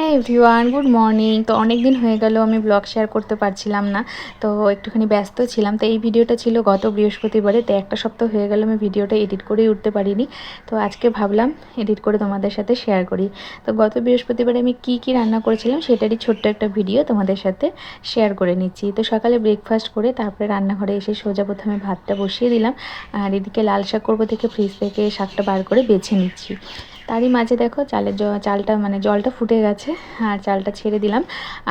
হ্যাঁ everyone, good morning. তো অনেক দিন হয়ে গেল, আমি ব্লগ শেয়ার করতে পারছিলাম না। তো একটুখানি ব্যস্ত ছিলাম। তো এই ভিডিওটা ছিল গত বৃহস্পতিবারে, তো একটা সপ্তাহ হয়ে গেল আমি ভিডিওটা এডিট করেই উঠতে পারিনি। তো আজকে ভাবলাম এডিট করে তোমাদের সাথে শেয়ার করি। তো গত বৃহস্পতিবারে আমি কি কি রান্না করেছিলাম সেটারই ছোট্ট একটা ভিডিও তোমাদের সাথে শেয়ার করে নিচ্ছি। তো সকালে ব্রেকফাস্ট করে তারপরে রান্নাঘরে এসে সোজা প্রথমে ভাতটা বসিয়ে দিলাম। আর এদিকে লাল শাক করব থেকে ফ্রিজ থেকে শাকটা বার করে বেছে নিচ্ছি। তারই মাঝে দেখো চালের চালটা মানে জলটা ফুটে গেছে, আর চালটা ছেড়ে দিলাম।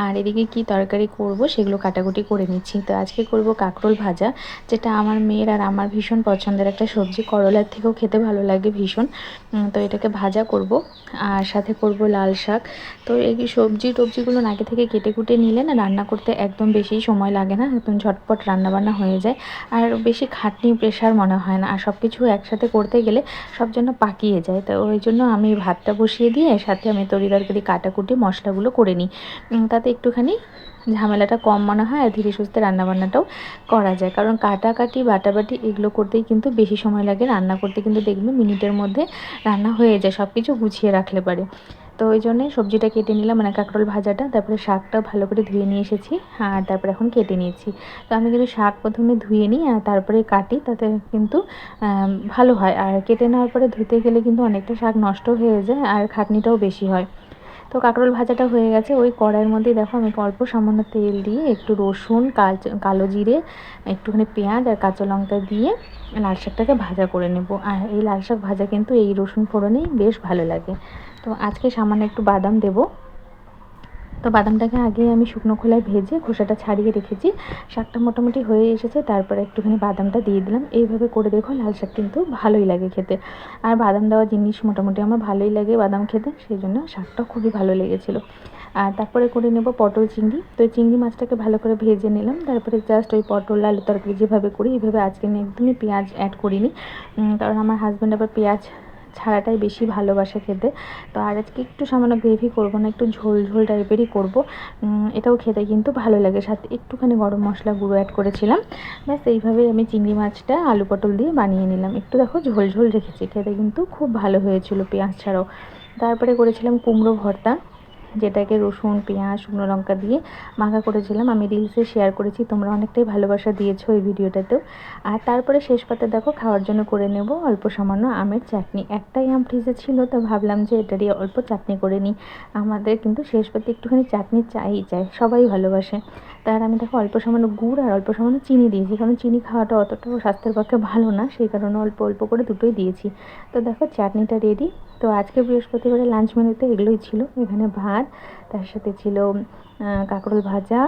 আর এদিকে কি তরকারি করব সেগুলো কাটাকুটি করে নিচ্ছি। তো আজকে করব কাঁকরোল ভাজা, যেটা আমার মেয়ের আর আমার ভীষণ পছন্দের একটা সবজি। করলার থেকেও খেতে ভালো লাগে ভীষণ। তো এটাকে ভাজা করব। আর সাথে করব লাল শাক। তো এই সবজি টবজিগুলো আগে থেকে কেটে কুটে নিলে না রান্না করতে একদম বেশি সময় লাগে না, একদম ঝটপট রান্নাবান্না হয়ে যায়। আর বেশি খাটনি প্রেশার মনে হয় না। আর সব কিছু একসাথে করতে গেলে সব জন্য পাকিয়ে যায়। তো ওই জন্য আমি ভাতটা বসিয়ে দিয়ে সাথে আমি তরি তরকারি, কাটাকুটি, মশলাগুলো করে নিই। তাতে একটুখানি ঝামেলাটা কম মনে হয় আর ধীরে সুস্থে রান্নাবান্নাটাও করা যায়। কারণ কাটাকাটি, বাটাবাটি এগুলো করতেই কিন্তু বেশি সময় লাগে। রান্না করতে কিন্তু দেখবে মিনিটের মধ্যে রান্না হয়ে যায়। সব কিছু গুছিয়ে রাখলে পারে। তো ওই জন্যে সবজিটা কেটে নিলাম মানে কাঁকরোল ভাজাটা, তারপরে শাকটা ভালো করে ধুয়ে নিয়ে এসেছি, আর তারপরে এখন কেটে নিয়েছি। তো আমি কিন্তু শাক প্রথমে ধুয়ে নিই, আর তারপরে কাটি, তাতে কিন্তু ভালো হয়। আর কেটে নেওয়ার পরে ধুতে গেলে কিন্তু অনেকটা শাক নষ্ট হয়ে যায়, আর খাটনিটাও বেশি হয়। তো কাঁকরোল ভাজাটা হয়ে গেছে, ওই কড়াইয়ের মধ্যেই দেখো আমি অল্প সামান্য তেল দিয়ে একটু রসুন কালো জিরে, একটুখানি পেঁয়াজ আর কাঁচা লঙ্কা দিয়ে লাল শাকটাকে ভাজা করে নেব। আর এই লাল শাক ভাজা কিন্তু এই রসুন ফোড়নেই বেশ ভালো লাগে। তো আজকে সামান্য একটু বাদাম দেবো। তো বাদামটাকে আগে আমি শুকনো খোলায় ভেজে খোসাটা ছাড়িয়ে রেখেছি। শাকটা মোটামুটি হয়ে এসেছে, তারপরে একটুখানি বাদামটা দিয়ে দিলাম। এইভাবে করে দেখো, লাল শাক কিন্তু ভালোই লাগে খেতে। আর বাদাম দেওয়া জিনিস মোটামুটি আমার ভালোই লাগে বাদাম খেতে, সেই জন্য শাকটা খুবই ভালো লেগেছিলো। আর তারপরে করে নেব পটল চিংড়ি। তো চিংড়ি মাছটাকে ভালো করে ভেজে নিলাম। তারপরে জাস্ট ওই পটল, আলু তরকারি যেভাবে করি, এইভাবে আজকে আমি একদমই পেঁয়াজ অ্যাড করিনি। কারণ আমার হাজব্যান্ড আবার পেঁয়াজ ছাড়াটাই বেশি ভালোবাসে খেতে। তো আর আজকে একটু সামান্য গ্রেভি করব না, একটু ঝোল ঝোল টাইপেরই করব। এটাও খেতে কিন্তু ভালো লাগে। সাথে একটুখানি গরম মশলা গুঁড়ো অ্যাড করেছিলাম। ব্যাস, এইভাবেই আমি চিংড়ি মাছটা, আলু পটল দিয়ে বানিয়ে নিলাম। একটু দেখো ঝোল ঝোল রেখেছি, খেতে কিন্তু খুব ভালো হয়েছিল পেঁয়াজ ছাড়াও। তারপরে করেছিলাম কুমড়ো ভর্তা। যেটাকে রসুন, পেঁয়াজ, শুকনো লঙ্কা দিয়ে মাখা করেছিলাম। আমি রিলসে শেয়ার করেছি, তোমরা অনেকটাই ভালোবাসা দিয়েছ ওই ভিডিওটাতেও। আর তারপরে শেষ পাতে দেখো, খাওয়ার জন্য করে নেব অল্প সামান্য আমের চাটনি। একটাই আম ফ্রিজে ছিল, তো ভাবলাম যে এটারই অল্প চাটনি করে নিই। আমাদের কিন্তু শেষ পাতে একটুখানি চাটনি চাই চাই, সবাই ভালোবাসে। তার আমি দেখো, অল্প সামান্য গুড় আর অল্প সামান্য চিনি দিয়েছি, কারণ চিনি খাওয়াটা অতটাও স্বাস্থ্যের পক্ষে ভালো না, সেই কারণে অল্প অল্প করে দুটোই দিয়েছি। তো দেখো, চাটনিটা রেডি তো আজকে বৃহস্পতিবারে লাঞ্চ মেনুতে এগুলোই ছিল। এখানে ভাত, তার সাথে ছিল কাঁকরোল ভাজা,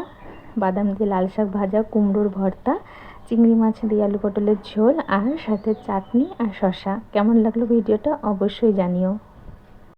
বাদাম দিয়ে লাল শাক ভাজা, কুমড়োর ভর্তা, চিংড়ি মাছ দিয়ে আলু পটলের ঝোল, আর সাথে চাটনি আর শশা কেমন লাগল ভিডিওটা অবশ্যই জানিও।